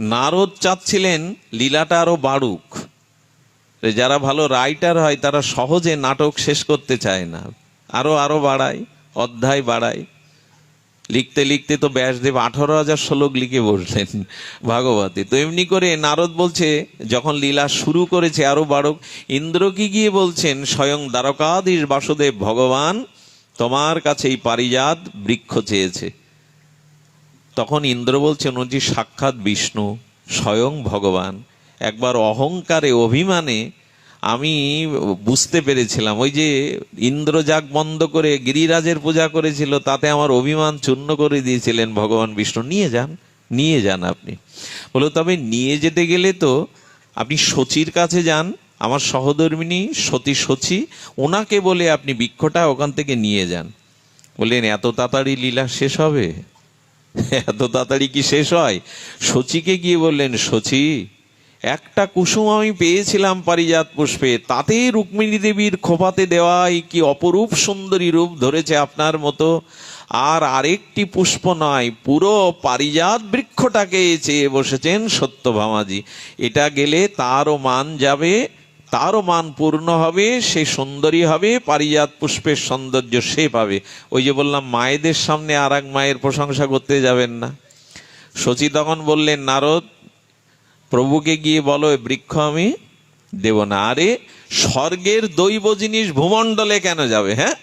নারদ চাচ্ছিলেন লীলাটা আরও বাড়ুক। যারা ভালো রাইটার হয়, তারা সহজে নাটক শেষ করতে চায় না। আরও আরও বাড়ায় অধ্যায় বাড়ায় লিখতে লিখতে তো ব্যাসদেব আঠারো হাজার শ্লোক লিখে বসলেন ভাগবতী। তো এমনি করে নারদ বলছে, যখন লীলা শুরু করেছে আরও বাড়ক, ইন্দ্র কি গিয়ে বলছেন, স্বয়ং দ্বারকাধীশ বাসুদেব ভগবান, তোমার কাছে এই পারিজাত বৃক্ষ চেয়েছে। তখন ইন্দ্র বলছেন যে সাক্ষাৎ বিষ্ণু, স্বয়ং ভগবান। একবার অহংকারে, অভিমানে আমি বুঝতে পেরেছিলাম। ওই যে ইন্দ্রজাগ বন্ধ করে গিরিরাজের পূজা করেছিল, তাতে আমার অভিমান চূর্ণ করে দিয়েছিলেন ভগবান বিষ্ণু। নিয়ে যান নিয়ে যান আপনি। বলো, তবে নিয়ে যেতে গেলে তো আপনি সচির কাছে যান, আমার সহধর্মিনী সতী সচি ওনাকে বলে আপনি বৃক্ষটা ওখান থেকে নিয়ে যান। বললেন, এত তাড়াতাড়ি লীলা শেষ হবে? এত তাড়াতাড়ি কি শেষ হয়? সচিকে গিয়ে বললেন সচি একটা কুসুম আমি পেয়েছিলাম পারিজাত পুষ্পে। তাতে রুক্মিণী দেবীর খোপাতে দেওয়াই কি অপরূপ সুন্দরী রূপ ধরেছে আপনার মতো? আর আরেকটি পুষ্প নয়, পুরো পারিজাত বৃক্ষটাকে চেয়ে বসেছেন সত্যভামাজি। এটা গেলে তারও মান যাবে তারও মান পূর্ণ হবে, সে সুন্দরী হবে, পারিজাত পুষ্পের সৌন্দর্য সে পাবে। ওই যে বললাম, মায়েদের সামনে আর মায়ের প্রশংসা করতে যাবেন না। শচী তখন বললেন, নারদ, প্রভুকে গিয়ে বলো বৃক্ষ আমি দেব না। আরে, স্বর্গের দৈব জিনিস ভূমণ্ডলে কেন যাবে হ্যাঁ?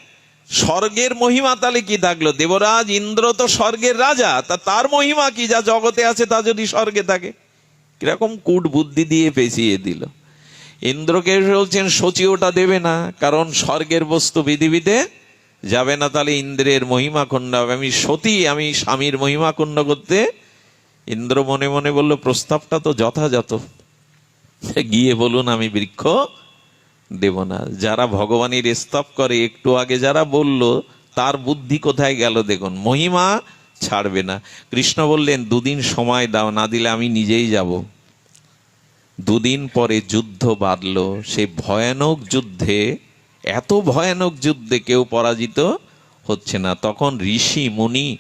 স্বর্গের মহিমা তাহলে কি থাকল? দেবরাজ ইন্দ্র তো স্বর্গের রাজা, তা তার মহিমা কি? যা জগতে আছে, তা যদি স্বর্গে থাকে। কীরকম কুট বুদ্ধি দিয়ে পেঁচিয়ে দিল। ইন্দ্রকে বলছেন সচি ওটা দেবে না, কারণ স্বর্গের বস্তু পৃথিবীতে যাবে না, তাহলে ইন্দ্রের মহিমা খণ্ড হবে। আমি সতী, আমি স্বামীর মহিমা খণ্ড করতে ইন্দ্র মনে মনে বলল, প্রস্তাবটা তো যথাযথ। গিয়ে বলুন, আমি বৃক্ষ দেব না। যারা ভগবানের স্তব করে, একটু আগে যারা বলল, তার বুদ্ধি কোথায় গেল? দেখুন, মহিমা ছাড়বে না। কৃষ্ণ বললেন, দুদিন সময় দাও, না দিলে আমি নিজেই যাব। দুদিন পরে যুদ্ধ বাঁধল। সেই ভয়ানক যুদ্ধে, এত ভয়ানক যুদ্ধে কেউ পরাজিত হচ্ছে না। তখন ঋষি মুনি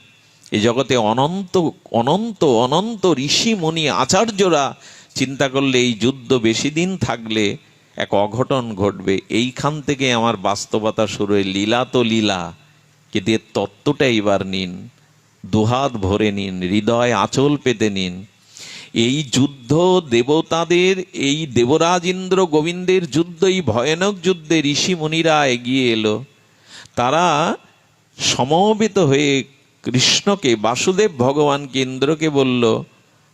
এই জগতে অনন্ত অনন্ত অনন্ত ঋষি মুনি আচার্যরা চিন্তা করলে, এই যুদ্ধ বেশি দিন থাকলে এক অঘটন ঘটবে। এইখান থেকে আমার বাস্তবতা শুরু হয়, লীলা তো লীলা এর তত্ত্বটা এবার নিন। দুহাত ভরে নিন, হৃদয় আঁচল পেতে নিন। এই যুদ্ধ দেবতাদের, এই দেবরাজ ইন্দ্র গোবিন্দের যুদ্ধ এই ভয়ানক যুদ্ধে ঋষি মুনিরা এগিয়ে এলো। তারা সমবেত হয়ে কৃষ্ণকে, বাসুদেব ভগবান কেন্দ্রকে বলল,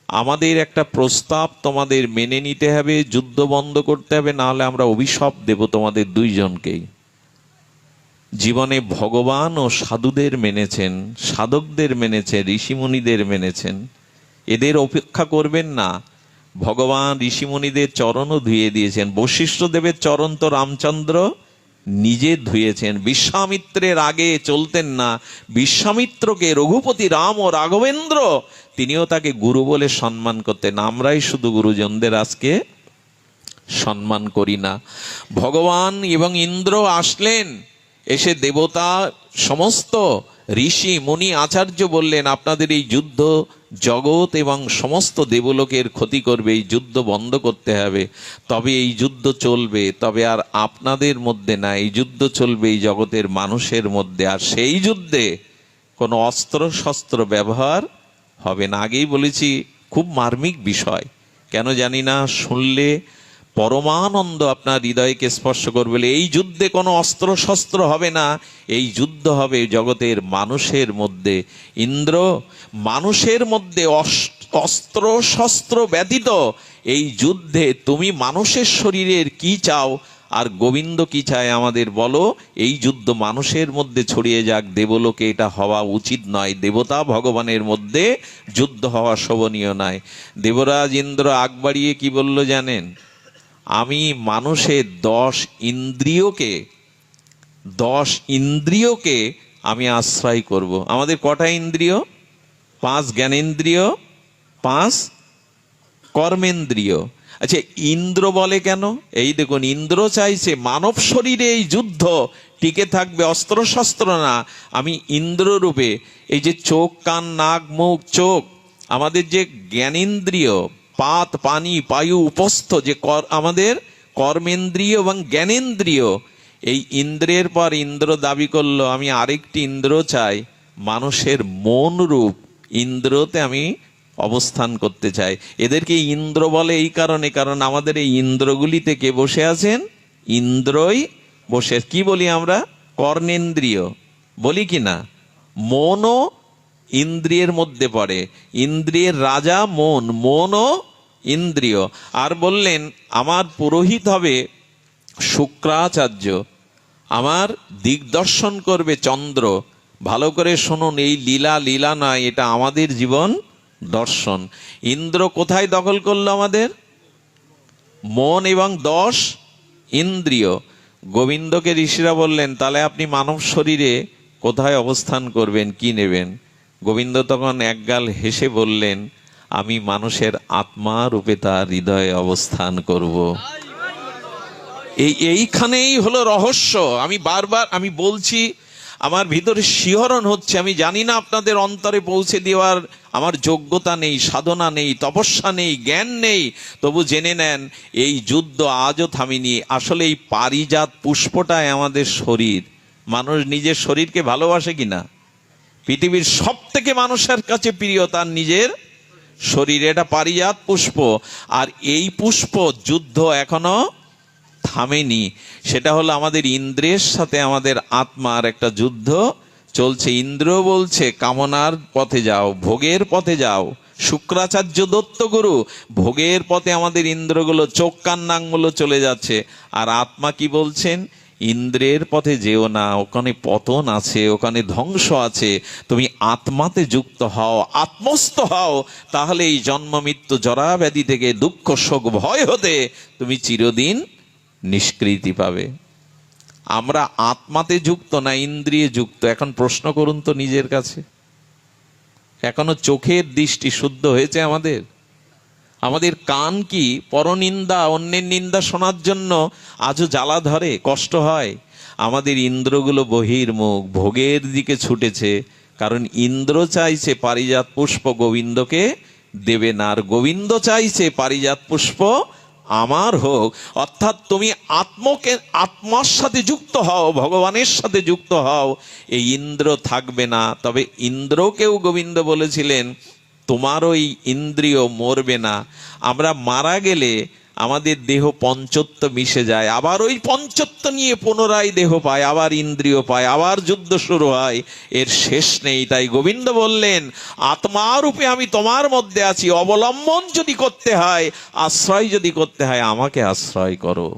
আমাদের একটা প্রস্তাব তোমাদের মেনে নিতে হবে, যুদ্ধ বন্ধ করতে হবে না হলে আমরা অভিশাপ দেব তোমাদের দুইজনকেই। জীবনে ভগবান ও সাধুদের মেনেছেন, সাধকদের মেনেছেন ঋষিমুনিদের মেনেছেন। এদের অপেক্ষা করবেন না। ভগবান ঋষিমুনিদের চরণও ধুয়ে দিয়েছেন। বশিষ্ঠ দেবের চরণ তো রামচন্দ্র নিজে ধুয়েছেন। বিশ্বামিত্রের আগে চলতেন না। বিশ্বামিত্রকে রঘুপতি রাম ও রাঘবেন্দ্র, তিনিও তাকে গুরু বলে সম্মান করতেন আমরাই শুধু গুরুজনদের আজকে সম্মান করি না। ভগবান এবং ইন্দ্র আসলেন, এসে দেবতা সমস্ত ঋষি মুনি আচার্য বললেন, আপনাদের এই যুদ্ধ জগৎ এবং সমস্ত দেবলোকের ক্ষতি করবে, এই যুদ্ধ বন্ধ করতে হবে। তবে এই যুদ্ধ চলবে, তবে আর আপনাদের মধ্যে না, এই যুদ্ধ চলবে, এই জগতের মানুষের মধ্যে। আর সেই যুদ্ধে কোনো অস্ত্র শস্ত্র ব্যবহার হবে না। আগেই বলেছি, খুব মার্মিক বিষয়। কেন জানি না, শুনলে পরমানন্দ আপনার হৃদয়কে স্পর্শ করবে এই যুদ্ধে কোনো অস্ত্র শস্ত্র হবে না, এই যুদ্ধ হবে জগতের মানুষের মধ্যে। ইন্দ্র, মানুষের মধ্যে অস- অস্ত্র শস্ত্র ব্যতীত, এই যুদ্ধে তুমি মানুষের শরীরের কি চাও? আর গোবিন্দ কি চায় আমাদের বলো? এই যুদ্ধ মানুষের মধ্যে ছড়িয়ে যাক, দেবলোকে এটা হওয়া উচিত নয়। দেবতা ভগবানের মধ্যে যুদ্ধ হওয়া শোভনীয় নয়। দেবরাজ ইন্দ্র আগ বাড়িয়ে কি বলল জানেন? আমি মানুষের দশ ইন্দ্রিয়কে দশ ইন্দ্রিয়কে আমি আশ্রয় করব। আমাদের কটা ইন্দ্রিয়? পাঁচ জ্ঞানেন্দ্রিয়, পাঁচ কর্মেন্দ্রিয়। আচ্ছা ইন্দ্র বলে কেন? এই দেখুন, ইন্দ্র চাইছে মানব শরীরে এই যুদ্ধ, টিকে থাকবে অস্ত্র শস্ত্র না। আমি ইন্দ্র রূপে, এই যে চোখ, কান, নাক, মুখ, চোখ, আমাদের যে জ্ঞানেন্দ্রিয় পাত, পানি পায়ু উপস্থ যে কর, আমাদের কর্মেন্দ্রিয় এবং জ্ঞানেন্দ্রিয়, এই ইন্দ্রের পর ইন্দ্র দাবি করল, আমি আরেকটি ইন্দ্র চাই, মানুষের মন রূপ, ইন্দ্রতে আমি অবস্থান করতে চাই। এদেরকে ইন্দ্র বলে এই কারণে, কারণ আমাদের এই ইন্দ্রগুলিতে কে বসে আছেন? ইন্দ্রই বসে। কি বলি আমরা? কর্ণেন্দ্রিয়। বলি কি না মনও ইন্দ্রিয়ের মধ্যে পড়ে। ইন্দ্রিয়ের রাজা মন, মনও ইন্দ্রিয়। আর বললেন, আমার পুরোহিত হবে শুক্রাচার্য। আমার দিগদর্শন করবে চন্দ্র। ভালো করে শুনুন, এই লীলা লীলা নয়, এটা আমাদের জীবন দর্শন। ইন্দ্র কোথায় দখল করল আমাদের? মন এবং দশ ইন্দ্রিয়। গোবিন্দকে ঋষিরা বললেন, তাহলে আপনি মানব শরীরে কোথায় অবস্থান করবেন? কি নেবেন? গোবিন্দ তখন একগাল হেসে বললেন, আমি মানুষের আত্মা রূপে তার হৃদয়ে অবস্থান করব। এই এইখানেই হলো রহস্য। আমি বারবার আমি বলছি, আমার ভিতরে শিহরণ হচ্ছে। আমি জানি না আপনাদের অন্তরে পৌঁছে দেওয়ার আমার যোগ্যতা নেই, সাধনা নেই, তপস্যা নেই, জ্ঞান নেই। তবু জেনে নেন, এই যুদ্ধ আজও থামিনি। আসলে এই পারিজাত পুষ্পটাই আমাদের শরীর। মানুষ নিজের শরীরকে ভালোবাসে কিনা? পৃথিবীর সব থেকে মানুষের কাছে প্রিয় তার নিজের শরীর এটা পারিজাত পুষ্প। আর এই পুষ্প যুদ্ধ এখনও থামেনি। সেটা হলো আমাদের ইন্দ্রের সাথে আমাদের আত্মার একটা যুদ্ধ চলছে। ইন্দ্র বলছে, কামনার পথে যাও, ভোগের পথে যাও। শুক্রাচার্য দত্তগুরু ভোগের পথে আমাদের ইন্দ্রগুলো চোখ কান নাকগুলো চলে যাচ্ছে। আর আত্মা কি বলছেন? ইন্দ্রের পথে যেও না, ওখানে পতন আছে, ওখানে ধ্বংস আছে, তুমি আত্মাতে যুক্ত হও, আত্মস্থ হও, তাহলে এই জন্ম মৃত্যু জরা ব্যাধি থেকে দুঃখ, শোক, ভয় হতে তুমি চিরদিন নিষ্কৃতি পাবে। আমরা আত্মাতে যুক্ত না, ইন্দ্রিয়ে যুক্ত। এখন প্রশ্ন করুন তো নিজের কাছে। এখনও চোখের দৃষ্টি শুদ্ধ হয়েছে আমাদের? আমাদের কান কি পরনিন্দা, অন্যের নিন্দা শোনার জন্য আজও জ্বালা ধরে, কষ্ট হয়? আমাদের ইন্দ্রগুলো বহির্মুখ ভোগের দিকে ছুটেছে, কারণ ইন্দ্র চাইছে পারিজাত পুষ্প গোবিন্দকে দেবে না, আর গোবিন্দ চাইছে পারিজাত পুষ্প আমার হোক। অর্থাৎ তুমি আত্মকে, আত্মার সাথে যুক্ত হও, ভগবানের সাথে যুক্ত হও, এই ইন্দ্র থাকবে না। তবে ইন্দ্রকেও গোবিন্দ বলেছিলেন তোমার ওই ইন্দ্রিয় মরবে না। আমরা মারা গেলে আমাদের দেহ পঞ্চত্ব মিশে যায়। আবার ওই পঞ্চত্ব নিয়ে পুনরায় দেহ পায়, আবার ইন্দ্রিয় পায়, আবার যুদ্ধ শুরু হয়। এর শেষ নেই, তাই গোবিন্দ বললেন, আত্মারূপে আমি তোমার মধ্যে আছি। অবলম্বন যদি করতে হয়, আশ্রয় যদি করতে হয়, আমাকে আশ্রয় করো।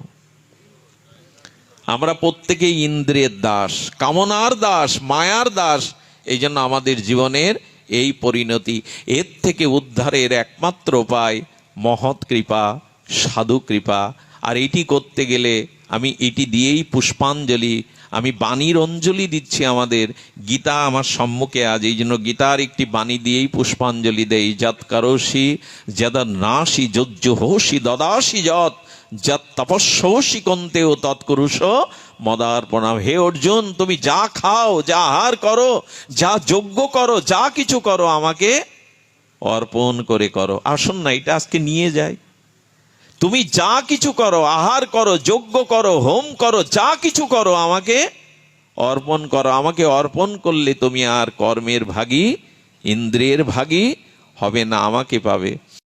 আমরা প্রত্যেকেই ইন্দ্রিয়ের দাস, কামনার দাস, মায়ার দাস। এই জন্য আমাদের জীবনের এই পরিণতি এর থেকে উদ্ধারের একমাত্র উপায় মহৎ কৃপা, সাধু কৃপা। আর এটি করতে গেলে আমি এটি দিয়েই পুষ্পাঞ্জলি, আমি বাণীর অঞ্জলি দিচ্ছি আমাদের। গীতা আমার সম্মুখে আজ, এই জন্য গীতার একটি বাণী দিয়েই পুষ্পাঞ্জলি দেই। যৎ কারোসি যদ নাসি যজ্জ হোসি দদাসি যৎ যৎ তপস্যসি কন্তেও তৎকুরুষ মদার্পণাম, হে অর্জুন, তুমি যা খাও, যা আহার করো, যা যজ্ঞ করো, যা কিছু করো, আমাকে অর্পণ করে করো। আসুন না, এটা আজকে নিয়ে যাই। তুমি যা কিছু করো, আহার করো, যজ্ঞ করো, হোম করো, যা কিছু করো, আমাকে অর্পণ করো। আমাকে অর্পণ করলে তুমি আর কর্মের ভাগী, ইন্দ্রিয়ের ভাগী হবে না, আমাকে পাবে।